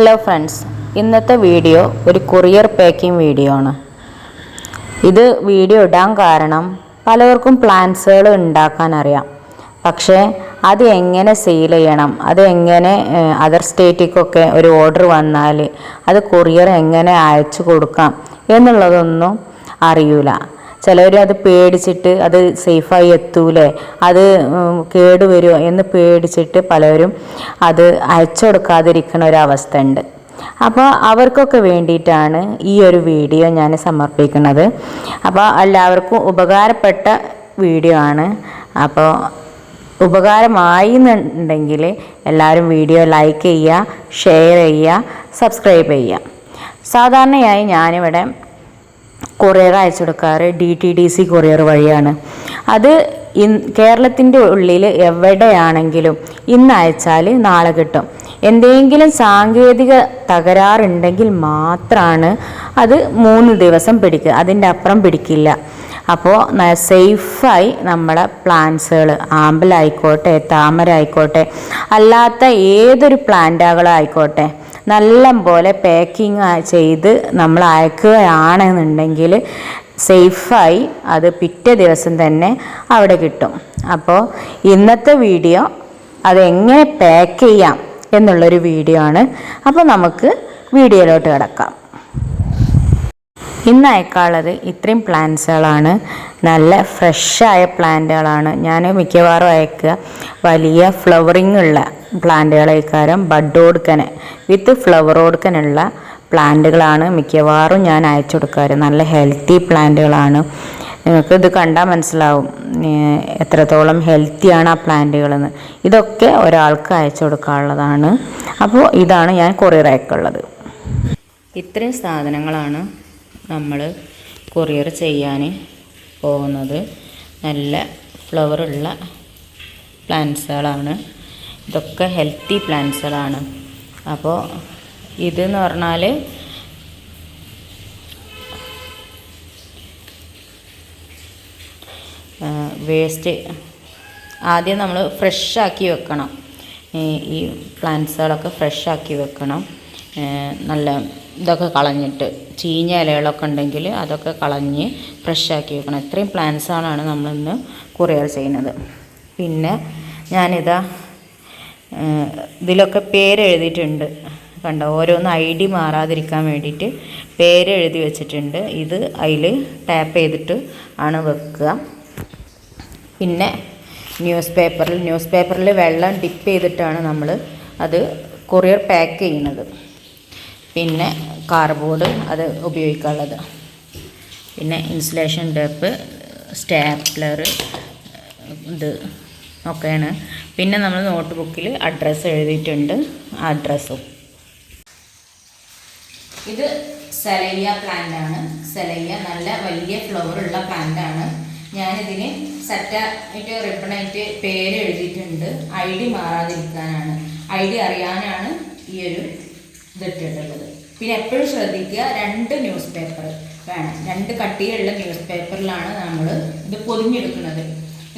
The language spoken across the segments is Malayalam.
ഹലോ ഫ്രണ്ട്സ് ഇന്നത്തെ വീഡിയോ ഒരു കൊറിയർ പാക്കിംഗ് വീഡിയോ ആണ്. ഇത് വീഡിയോ ഇടാൻ കാരണം പലർക്കും പ്ലാൻസുകൾ ഉണ്ടാക്കാൻ അറിയാം. പക്ഷേ അത് എങ്ങനെ സെയിൽ ചെയ്യണം അത് എങ്ങനെ അതർ സ്റ്റേറ്റിക്കൊക്കെ ഒരു ഓർഡർ വന്നാൽ അത് കൊറിയർ എങ്ങനെ അയച്ചു കൊടുക്കാം എന്നുള്ളതൊന്നും അറിയൂല. ചിലർ അത് പേടിച്ചിട്ട് അത് സേഫായി എത്തൂലേ? അത് കേട് കേടുവരുമോ എന്ന് പേടിച്ചിട്ട് പലരും അത് അയച്ചു കൊടുക്കാതിരിക്കുന്ന ഒരവസ്ഥ ഉണ്ട് അപ്പോൾ അവർക്കൊക്കെ വേണ്ടിയിട്ടാണ് ഈ ഒരു വീഡിയോ ഞാൻ സമർപ്പിക്കുന്നത്. അപ്പോൾ എല്ലാവർക്കും ഉപകാരപ്പെട്ട വീഡിയോ ആണ്. അപ്പോൾ ഉപകാരമായി എന്നുണ്ടെങ്കിൽ എല്ലാവരും വീഡിയോ ലൈക്ക് ചെയ്യുക ഷെയർ ചെയ്യുക സബ്സ്ക്രൈബ് ചെയ്യുക. സാധാരണയായി ഞാനിവിടെ കൊറിയർ അയച്ചു കൊടുക്കാറ് D T D C courier വഴിയാണ്. അത് ഇൻ കേരളത്തിന്റെ ഉള്ളിൽ എവിടെയാണെങ്കിലും ഇന്ന് അയച്ചാൽ നാളെ കിട്ടും. എന്തെങ്കിലും സാങ്കേതിക തകരാറുണ്ടെങ്കിൽ മാത്രമാണ് അത് മൂന്ന് ദിവസം പിടിക്കുക. അതിന്റെ അപ്പുറം പിടിക്കില്ല. അപ്പോൾ സേഫായി നമ്മുടെ പ്ലാന്റ്സുകൾ ആമ്പലായിക്കോട്ടെ താമര ആയിക്കോട്ടെ അല്ലാത്ത ഏതൊരു പ്ലാന്റുകളായിക്കോട്ടെ നല്ല പോലെ പാക്കിങ് ചെയ്ത് നമ്മൾ അയക്കുകയാണെന്നുണ്ടെങ്കിൽ സേഫായി അത് പിറ്റേ ദിവസം തന്നെ അവിടെ കിട്ടും. അപ്പോൾ ഇന്നത്തെ വീഡിയോ അതെങ്ങനെ പാക്ക് ചെയ്യാം എന്നുള്ളൊരു വീഡിയോ ആണ്. അപ്പോൾ നമുക്ക് വീഡിയോയിലോട്ട് കിടക്കാം. ഇന്ന് അയക്കാനുള്ളത് ഇത്രയും പ്ലാന്റ്സുകളാണ് നല്ല ഫ്രഷായ പ്ലാന്റുകളാണ് ഞാൻ മിക്കവാറും അയക്കുക. വലിയ ഫ്ലവറിങ് ഉള്ള പ്ലാന്റുകൾ അയക്കാരം ബഡ് കൊടുക്കനെ വിത്ത് ഫ്ലവർ കൊടുക്കാനുള്ള പ്ലാന്റുകളാണ് മിക്കവാറും ഞാൻ അയച്ചു കൊടുക്കാറ്. നല്ല ഹെൽത്തി പ്ലാന്റുകളാണ്. നിങ്ങൾക്ക് ഇത് കണ്ടാൽ മനസ്സിലാവും എത്രത്തോളം ഹെൽത്തിയാണ് ആ പ്ലാന്റുകളെന്ന്. ഇതൊക്കെ ഒരാൾക്ക് അയച്ചു കൊടുക്കാനുള്ളതാണ്. അപ്പോൾ ഇതാണ് ഞാൻ കൊറിയർ അയക്കുള്ളത് ഇത്രയും സാധനങ്ങളാണ് നമ്മൾ കൊറിയർ ചെയ്യാൻ പോകുന്നത്. നല്ല ഫ്ലവറുള്ള പ്ലാന്റ്സുകളാണ്. ഇതൊക്കെ ഹെൽത്തി പ്ലാന്റ്സുകളാണ് അപ്പോൾ ഇതെന്ന് പറഞ്ഞാൽ വേസ്റ്റ് ആദ്യം നമ്മൾ ഫ്രഷ് ആക്കി വെക്കണം. ഈ പ്ലാന്റ്സുകളൊക്കെ ഫ്രഷ് ആക്കി വെക്കണം. നല്ല ഇതൊക്കെ കളഞ്ഞിട്ട് ചീഞ്ഞ ഇലകളൊക്കെ ഉണ്ടെങ്കിൽ അതൊക്കെ കളഞ്ഞ് ഫ്രഷ് ആക്കി വെക്കണം. ഇത്രയും പ്ലാന്റ്സുകളാണ് നമ്മളിന്ന് കൊറിയർ ചെയ്യുന്നത്. പിന്നെ ഞാനിതാ ഇതിലൊക്കെ പേര് എഴുതിയിട്ടുണ്ട് കണ്ടോ? ഓരോന്ന് ഐ ഡി മാറാതിരിക്കാൻ വേണ്ടിയിട്ട് പേര് എഴുതി വെച്ചിട്ടുണ്ട്. ഇത് അതിൽ ടാപ്പ് ചെയ്തിട്ട് ആണ് വെക്കുക. പിന്നെ ന്യൂസ് പേപ്പറിൽ ന്യൂസ് പേപ്പറിൽ വെള്ളം ഡിപ്പ് ചെയ്തിട്ടാണ് നമ്മൾ അത് കൊറിയർ പാക്ക് ചെയ്യുന്നത്. പിന്നെ കാർബോർഡ് അത് ഉപയോഗിക്കാനുള്ളത്. പിന്നെ ഇൻസുലേഷൻ ടേപ്പ് സ്റ്റാപ്ലർ ഇത് ഒക്കെയാണ്. പിന്നെ നമ്മൾ നോട്ട് ബുക്കിൽ അഡ്രസ്സ് എഴുതിയിട്ടുണ്ട് അഡ്രസ്സും ഇത് സെലയ്യ പ്ലാന്റ് ആണ്. സെലയ്യ നല്ല വലിയ ഫ്ലവർ ഉള്ള പ്ലാന്റ് ആണ്. ഞാനിതിന് സെറ്റായിട്ട് റിബണായിട്ട് പേര് എഴുതിയിട്ടുണ്ട്. ഐ ഡി മാറാതിരിക്കാനാണ്. ഐ ഡി അറിയാനാണ് ഈ ഒരു ഇതിട്ടിട്ടുള്ളത്. പിന്നെ എപ്പോഴും ശ്രദ്ധിക്കുക രണ്ട് ന്യൂസ് പേപ്പർ വേണം. രണ്ട് കട്ടിയുള്ള ന്യൂസ് പേപ്പറിലാണ് നമ്മൾ ഇത് പൊതിഞ്ഞെടുക്കുന്നത്.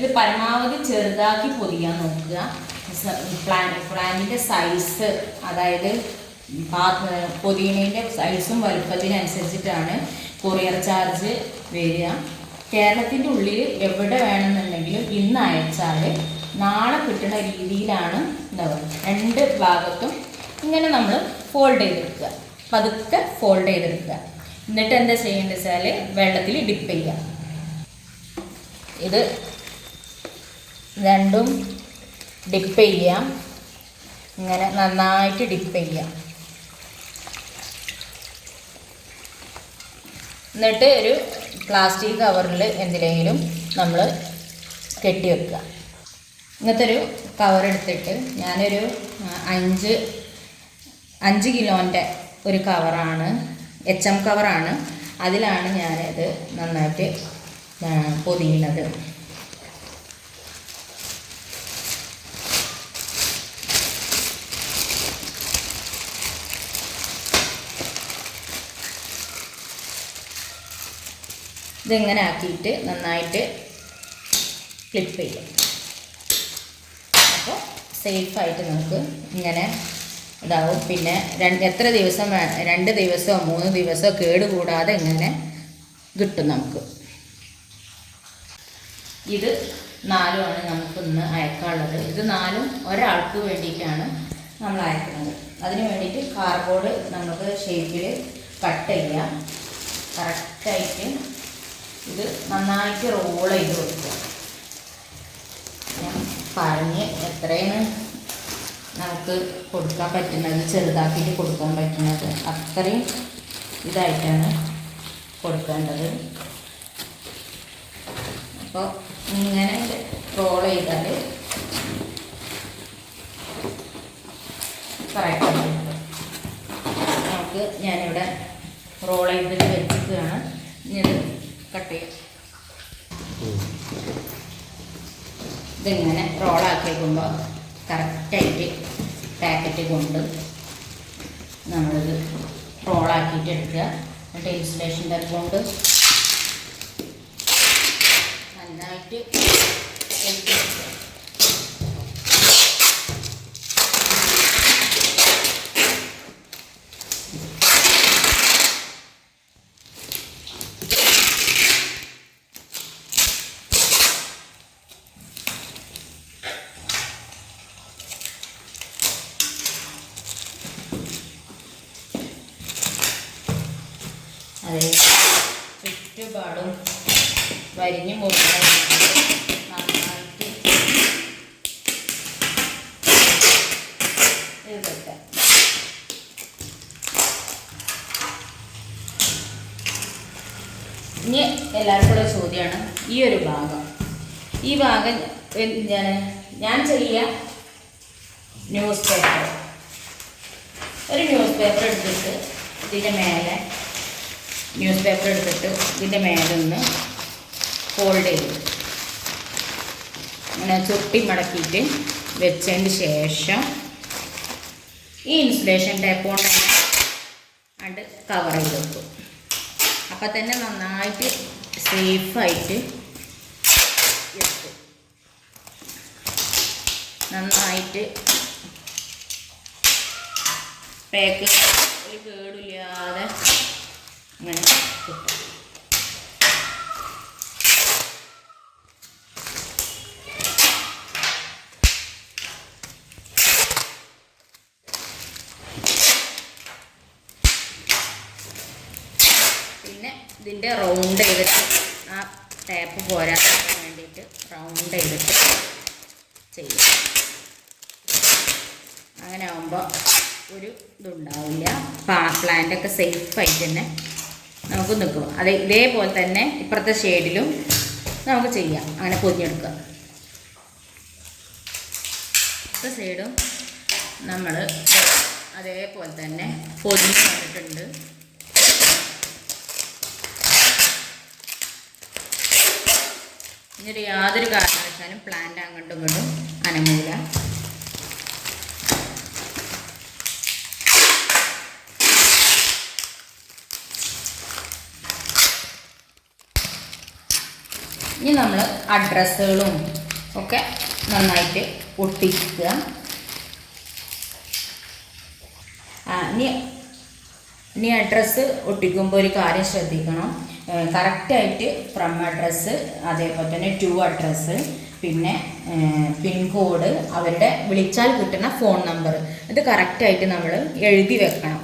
ഇത് പരമാവധി ചെറുതാക്കി പൊതിയാൻ നോക്കുക. പ്ലാനിന്റെ സൈസ് അതായത് പൊതിയണേന്റെ സൈസും വലുപ്പത്തിനനുസരിച്ചിട്ടാണ് കൊറിയർ ചാർജ് വരിക. കേരളത്തിന്റെ ഉള്ളിൽ എവിടെ വേണമെന്നുണ്ടെങ്കിലും ഇന്ന് അയച്ചാൽ നാളെ കിട്ടുന്ന രീതിയിലാണ് എന്താ രണ്ട് ഭാഗത്തും ഇങ്ങനെ നമ്മൾ ഫോൾഡ് ചെയ്തെടുക്കുക. പതുക്കെ ഫോൾഡ് ചെയ്തെടുക്കുക. എന്നിട്ട് എന്താ ചെയ്യേണ്ടത് വെച്ചാൽ വെള്ളത്തിൽ ഡിപ്പ് ചെയ്യുക. ഇത് രണ്ടും ഡിപ്പ് ചെയ്യാം. ഇങ്ങനെ നന്നായിട്ട് ഡിപ്പ് ചെയ്യാം. എന്നിട്ട് ഒരു പ്ലാസ്റ്റിക് കവറിൽ എന്തിലെങ്കിലും നമ്മൾ കെട്ടി വെക്കുക. ഇങ്ങനത്തെ ഒരു കവർ എടുത്തിട്ട് ഞാനൊരു അഞ്ച് അഞ്ച് കിലോന്റെ ഒരു കവറാണ് എച്ച് എം കവറാണ് അതിലാണ് ഞാനത് നന്നായിട്ട് പൊതിയുന്നത്. ഇതിങ്ങനെ ആക്കിയിട്ട് നന്നായിട്ട് ക്ലിപ്പ് ചെയ്യും. അപ്പോൾ സേഫായിട്ട് നമുക്ക് ഇങ്ങനെ ഇതാവും. പിന്നെ രണ്ട് എത്ര ദിവസം രണ്ട് ദിവസമോ മൂന്ന് ദിവസമോ കേട് കൂടാതെ ഇങ്ങനെ കിട്ടും നമുക്ക്. ഇത് നാലുമാണ് നമുക്ക് ഇന്ന് അയക്കാനുള്ളത്. ഇത് നാലും ഒരാൾക്ക് വേണ്ടിയിട്ടാണ് നമ്മൾ അയക്കുന്നത്. അതിന് വേണ്ടിയിട്ട് കാർഡ്ബോർഡ് നമുക്ക് ഷേപ്പിൽ കട്ട് ചെയ്യാം. കറക്റ്റായിട്ട് ഇത് നന്നായിട്ട് റോൾ ചെയ്ത് വെക്കുക. ഞാൻ പറഞ്ഞ് എത്രയാണ് നമുക്ക് കൊടുക്കാൻ പറ്റുന്നത് ചെറുതാക്കിയിട്ട് കൊടുക്കാൻ പറ്റുന്നത് അത്രയും ഇതായിട്ടാണ് കൊടുക്കേണ്ടത്. അപ്പോൾ ഇങ്ങനെ റോൾ ചെയ്താൽ കറക്റ്റ് നമുക്ക് ഞാനിവിടെ റോൾ ചെയ്തിട്ട് വെച്ചിട്ടാണ് ഇനി കട്ട് ചെയ്യാം. ഇതിങ്ങനെ റോളാക്കി വെക്കുമ്പോൾ കറക്റ്റായിട്ട് പാക്കറ്റ് കൊണ്ട് നമ്മളിത് റോളാക്കിയിട്ട് എടുക്കുക. എന്നിട്ട് ഇൻസുലേഷൻ ടെപ്പ് കൊണ്ട് നന്നായിട്ട് അതേ. ചുറ്റുപാടും വരിഞ്ഞു പോകുന്നത് നന്നായിട്ട് ഇതിട്ടെ ഇനി എല്ലാവരും കൂടെ ചോദ്യമാണ് ഈ ഒരു ഭാഗം. ഈ ഭാഗം ഞാൻ ഞാൻ ചെയ്യുക ന്യൂസ് പേപ്പർ. ഒരു ന്യൂസ് പേപ്പർ എടുത്തിട്ട് ഇതിന്റെ മേലെ ന്യൂസ് പേപ്പർ എടുത്തിട്ട് ഇതിന്റെ മേലെ ഒന്ന് ഫോൾഡ് ചെയ്ത്. അങ്ങനെ ചുട്ടി മടക്കിയിട്ട് വെച്ചതിന് ശേഷം ഈ ഇൻസുലേഷൻ ടേപ്പ് കൊണ്ട് അത് കവർ ചെയ്ത് വെക്കും. അപ്പം തന്നെ നന്നായിട്ട് സേഫായിട്ട് എത്തും നന്നായിട്ട് പാക്ക് ഒരു കേടില്ലാതെ അങ്ങനെ പിന്നെ ഇതിന്റെ റൗണ്ട് ചെയ്തിട്ട് ആ ടാപ്പ് പോരാൻ വേണ്ടിയിട്ട് റൗണ്ട് ചെയ്തിട്ട് ചെയ്യും. അങ്ങനെ ആകുമ്പോൾ ഒരു ഇതുണ്ടാവില്ല. സേഫ് സേഫായിട്ട് തന്നെ നമുക്ക് നിൽക്കും. അത് ഇതേപോലെ തന്നെ ഇപ്പുറത്തെ ഷെയ്ഡിലും നമുക്ക് ചെയ്യാം. അങ്ങനെ പൊതിഞ്ഞെടുക്കുക. ഇപ്പുറത്തെ സൈഡും നമ്മൾ അതേപോലെ തന്നെ പൊതിഞ്ഞ് വന്നിട്ടുണ്ട്. ഇനിയൊരു യാതൊരു കാരണവശാലും പ്ലാന്റ് അങ്ങോട്ടും ഇങ്ങോട്ടും അനങ്ങൂല. ഇനി നമ്മൾ അഡ്രസ്സുകളും ഒക്കെ നന്നായിട്ട് ഒട്ടിക്കുക. ഇനി ഇനി അഡ്രസ്സ് ഒട്ടിക്കുമ്പോൾ ഒരു കാര്യം ശ്രദ്ധിക്കണം. കറക്റ്റായിട്ട് ഫ്രം അഡ്രസ്സ് അതേപോലെ തന്നെ ടു അഡ്രസ്സ് പിന്നെ പിൻകോഡ് അവരുടെ വിളിച്ചാൽ കിട്ടുന്ന ഫോൺ നമ്പർ ഇത് കറക്റ്റായിട്ട് നമ്മൾ എഴുതി വെക്കണം.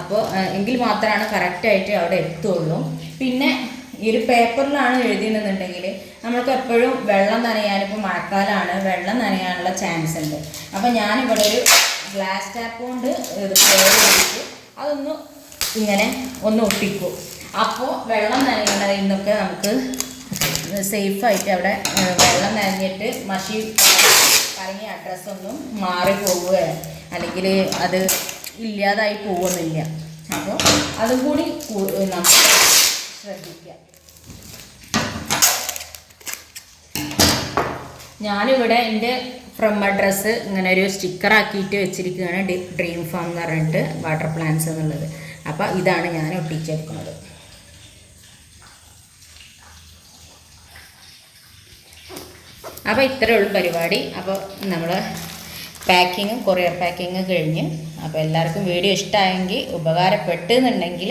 അപ്പോൾ എങ്കിൽ മാത്രമാണ് കറക്റ്റായിട്ട് അവിടെ എത്തുള്ളൂ. പിന്നെ ഈ ഒരു പേപ്പറിലാണ് എഴുതിയെന്നുണ്ടെങ്കിൽ നമ്മൾക്ക് എപ്പോഴും വെള്ളം നനയാൻ ഇപ്പോൾ മഴക്കാലമാണ് വെള്ളം നനയാനുള്ള ചാൻസ് ഉണ്ട്. അപ്പോൾ ഞാനിവിടെ ഒരു ഗ്ലാസ് ടാപ്പ് കൊണ്ട് അതൊന്ന് ഇങ്ങനെ ഒന്ന് ഒട്ടിക്കും. അപ്പോൾ വെള്ളം നനയുന്നതിൽ നിന്നൊക്കെ നമുക്ക് സേഫായിട്ട് അവിടെ വെള്ളം നനഞ്ഞിട്ട് മഷി കറങ്ങിയ അഡ്രസ്സൊന്നും മാറി പോവുക അല്ലെങ്കിൽ അത് ഇല്ലാതായി പോകുന്നില്ല അപ്പോൾ അതും കൂടി കൂ- നമ്മൾ ശ്രദ്ധിക്കുക ഞാനിവിടെ എന്റെ ഫ്രം അഡ്രസ്സ് ഇങ്ങനെ ഒരു സ്റ്റിക്കർ ആക്കിയിട്ട് വെച്ചിരിക്കുകയാണ് ഡ്രീം ഫാം എന്ന് പറഞ്ഞിട്ട് വാട്ടർ പ്ലാന്റ്സ് എന്നുള്ളത്. അപ്പോൾ ഇതാണ് ഞാൻ ഒട്ടിച്ചെടുക്കുന്നത്. അപ്പോൾ ഇത്രയേ ഉള്ളൂ പരിപാടി. അപ്പോൾ നമ്മൾ പാക്കിങ്ങും കൊറിയർ പാക്കിങ്ങും കഴിഞ്ഞ്. അപ്പോൾ എല്ലാവർക്കും വീഡിയോ ഇഷ്ടമായെങ്കിൽ ഉപകാരപ്പെട്ടെന്നുണ്ടെങ്കിൽ